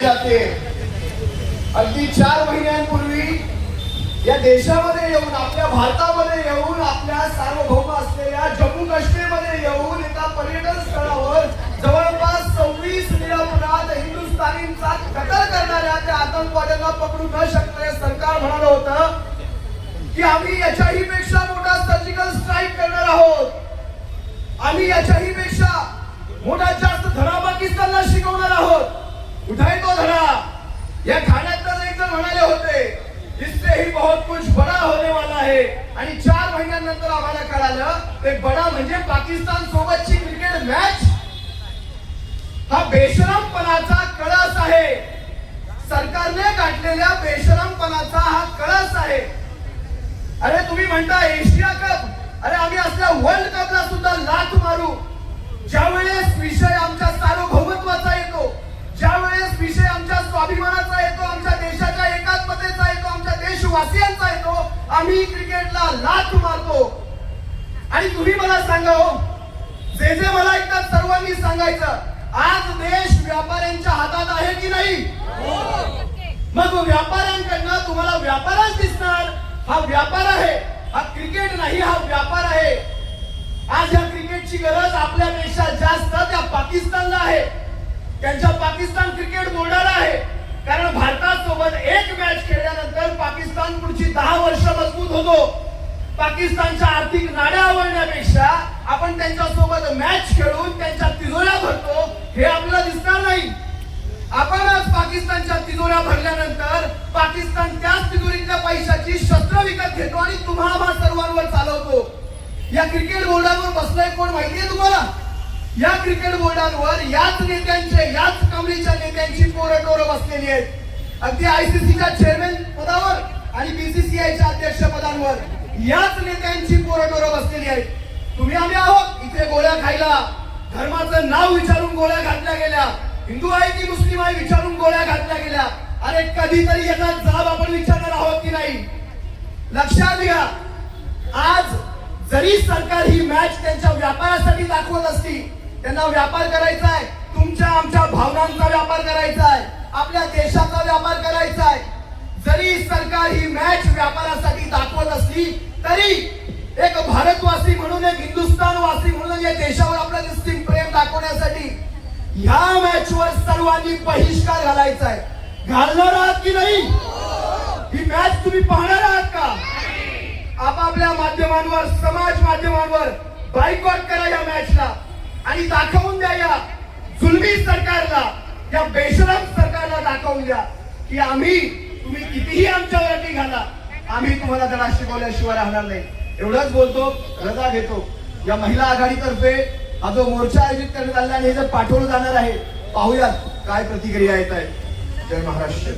जाते. अगदी चार महिन्यांपूर्वी या देशामध्ये येऊन आपल्या भारतामध्ये येऊन आपल्या सार्वभौम असलेल्या जम्मू काश्मीरमध्ये येऊन एका पर्यटन स्थळावर जवळपास सव्वीस निरपराध हिंदुस्थानींचा कतल करणाऱ्या त्या आतंकवाद्यांना पकडू न शकणारे सरकार म्हणालं होतं की आम्ही याच्याही पेक्षा मोठा सर्जिकल स्ट्राईक करणार आहोत. आम्ही याच्याही पेक्षा मोठा जास्त धडा पाकिस्तानला शिकवणार आहोत कुठे तो धडा या ठाण्यातच एक जण म्हणाले होते इससे ही बहुत कुछ बडा होने वाला है. आणि चार महिन्यानंतर आम्हाला कळालं ते बडा म्हणजे पाकिस्तान सोबतची क्रिकेट मॅच हा बेशरमपणाचा कळस आहे. सरकारने गाठलेल्या बेशरमपणाचा हा कळस आहे. अरे तुम्ही म्हणता एशिया कप. अरे आम्ही असल्या वर्ल्ड कपला सुद्धा लाथ मारू. आम्ही क्रिकेटला लाथ मारतो. आणि तुम्ही मला सांगा हो जे जे मला एकदा सर्वांनी सांगायचं आज देश व्यापाऱ्यांच्या हातात आहे की नाही? मग व्यापाऱ्यांकडनं तुम्हाला व्यापारच दिसणार. हा व्यापार आहे. हा क्रिकेट नाही हा व्यापार आहे. आज या क्रिकेटची गरज आपल्यापेक्षा जास्त त्या पाकिस्तानला आहे. त्यांच्या पाकिस्तान क्रिकेट बोर्डाला होतो. पाकिस्तानच्या आर्थिक नाड्या आवडण्यापेक्षा आपण त्यांच्यासोबत मॅच खेळून त्यांच्या तिजोऱ्या भरतो हे आपल्याला दिसणार नाही. आपण आज पाकिस्तानच्या तिजोऱ्या भरल्यानंतर पाकिस्तान त्याच तिजोरीतल्या पैशाची शस्त्र विकत घेतो आणि तुम्हाला सर्वांवर चालवतो. या क्रिकेट बोर्डावर बसलाय कोण माहितीये तुम्हाला? या क्रिकेट बोर्डांवर याच नेत्यांचे याच कमरीच्या नेत्यांची पोरं टोरं बसलेली आहेत. अगदी आयसीसीच्या चेअरमॅन आणि बीसीसीआयच्या अध्यक्षपदांवर याच नेत्यांची पोरं बसलेली आहे तुम्ही आम्ही आहोत. इथे गोळ्या खायला. धर्माचं नाव विचारून गोळ्या घातल्या गेल्या. हिंदू आहे की मुस्लिम आहे विचारून गोळ्या घातल्या गेल्या. अरे कधीतरी याचा जाब आपण विचारणार आहोत की नाही? लक्षात घ्या. आज जरी सरकार ही मॅच त्यांच्या व्यापारासाठी दाखवत असती त्यांना व्यापार करायचा आहे. तुमच्या आमच्या भावनांचा व्यापार करायचा आहे. आपल्या देशाचा व्यापार करायचा आहे. जरी सरकार ही ह्या मॅचवर सर्वांनी बहिष्कार घालायचा आहे. घालणार आहात की नाही? ही मॅच तुम्ही पाहणार आहात का? आपापल्या माध्यमांवर समाज माध्यमांवर बायकॉट करा या मॅचला आणि दाखवून द्या या जुलमी सरकारला या बेशरम सरकारला दाखवून द्या की आम्ही तुम्ही कितीही आमच्यावर घाला आम्ही तुम्हाला धडा शिकवल्याशिवाय राहणार नाही. एवढंच बोलतो रजा घेतो. या महिला आघाडीतर्फे हा जो मोर्चा आयोजित करण्यात आला आणि हे जर पाठवलं जाणार आहे पाहूयात काय प्रतिक्रिया येत आहे. जय महाराष्ट्र.